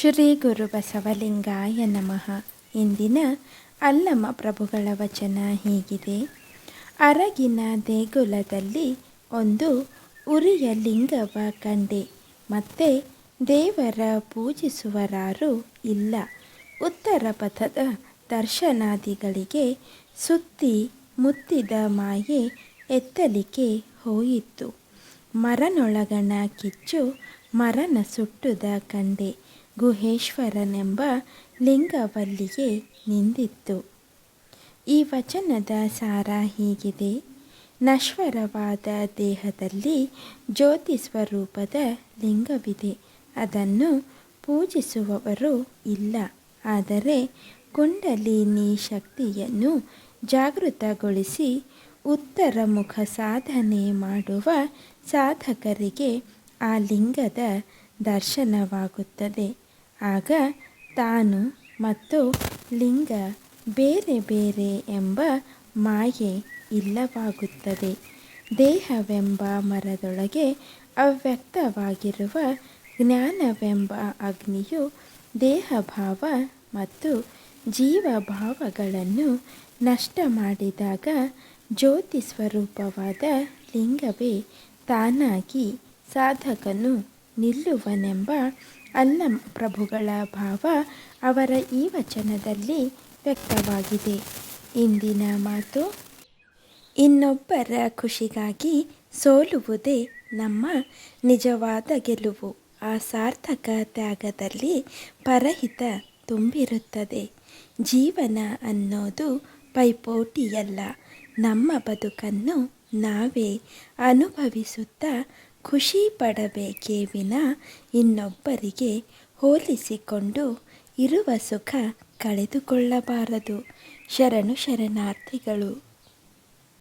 ಶ್ರೀ ಗುರು ಬಸವಲಿಂಗಾಯ ನಮಃ. ಇಂದಿನ ಅಲ್ಲಮ ಪ್ರಭುಗಳ ವಚನ ಹೀಗಿದೆ. ಅರಗಿನ ದೇಗುಲದಲ್ಲಿ ಒಂದು ಉರಿಯ ಲಿಂಗವ ಕಂಡೆ. ಮತ್ತೆ ದೇವರ ಪೂಜಿಸುವರಾರು ಇಲ್ಲ. ಉತ್ತರ ಪಥದ ದರ್ಶನಾದಿಗಳಿಗೆ ಸುತ್ತಿ ಮುತ್ತಿದ ಮಾಯೆ ಎತ್ತಲಿಕ್ಕೆ ಹೋಯಿತು. ಮರನೊಳಗಣ ಕಿಚ್ಚು ಮರನ ಸುಟ್ಟುದ ಕಂಡೆ. ಗುಹೇಶ್ವರನೆಂಬ ಲಿಂಗವಲ್ಲಿಗೆ ನಿಂದಿತ್ತು. ಈ ವಚನದ ಸಾರ ಹೀಗಿದೆ. ನಶ್ವರವಾದ ದೇಹದಲ್ಲಿ ಜ್ಯೋತಿ ಸ್ವರೂಪದ ಲಿಂಗವಿದೆ. ಅದನ್ನು ಪೂಜಿಸುವವರು ಇಲ್ಲ. ಆದರೆ ಕುಂಡಲಿನಿ ಶಕ್ತಿಯನ್ನು ಜಾಗೃತಗೊಳಿಸಿ ಉತ್ತರ ಮುಖ ಸಾಧನೆ ಮಾಡುವ ಸಾಧಕರಿಗೆ ಆ ಲಿಂಗದ ದರ್ಶನವಾಗುತ್ತದೆ. ಆಗ ತಾನು ಮತ್ತು ಲಿಂಗ ಬೇರೆ ಬೇರೆ ಎಂಬ ಮಾಯೆ ಇಲ್ಲವಾಗುತ್ತದೆ. ದೇಹವೆಂಬ ಮರದೊಳಗೆ ಅವ್ಯಕ್ತವಾಗಿರುವ ಜ್ಞಾನವೆಂಬ ಅಗ್ನಿಯು ದೇಹಭಾವ ಮತ್ತು ಜೀವಭಾವಗಳನ್ನು ನಷ್ಟ ಮಾಡಿದಾಗ ಜ್ಯೋತಿ ಸ್ವರೂಪವಾದ ಲಿಂಗವೇ ತಾನಾಗಿ ಸಾಧಕನು ನಿಲ್ಲುವನೆಂಬ ಅಲ್ಲಂ ಪ್ರಭುಗಳ ಭಾವ ಅವರ ಈ ವಚನದಲ್ಲಿ ವ್ಯಕ್ತವಾಗಿದೆ. ಇಂದಿನ ಮಾತು, ಇನ್ನೊಬ್ಬರ ಖುಷಿಗಾಗಿ ಸೋಲುವುದೇ ನಮ್ಮ ನಿಜವಾದ ಗೆಲುವು. ಆ ಸಾರ್ಥಕ ತ್ಯಾಗದಲ್ಲಿ ಪರಹಿತ ತುಂಬಿರುತ್ತದೆ. ಜೀವನ ಅನ್ನೋದು ಪೈಪೋಟಿಯಲ್ಲ, ನಮ್ಮ ಬದುಕನ್ನು ನಾವೇ ಅನುಭವಿಸುತ್ತಾ ಖುಷಿ ಪಡಬೇಕೇ ವಿನ ಇನ್ನೊಬ್ಬರಿಗೆ ಹೋಲಿಸಿಕೊಂಡು ಇರುವ ಸುಖ ಕಳೆದುಕೊಳ್ಳಬಾರದು. ಶರಣು ಶರಣಾರ್ಥಿಗಳು.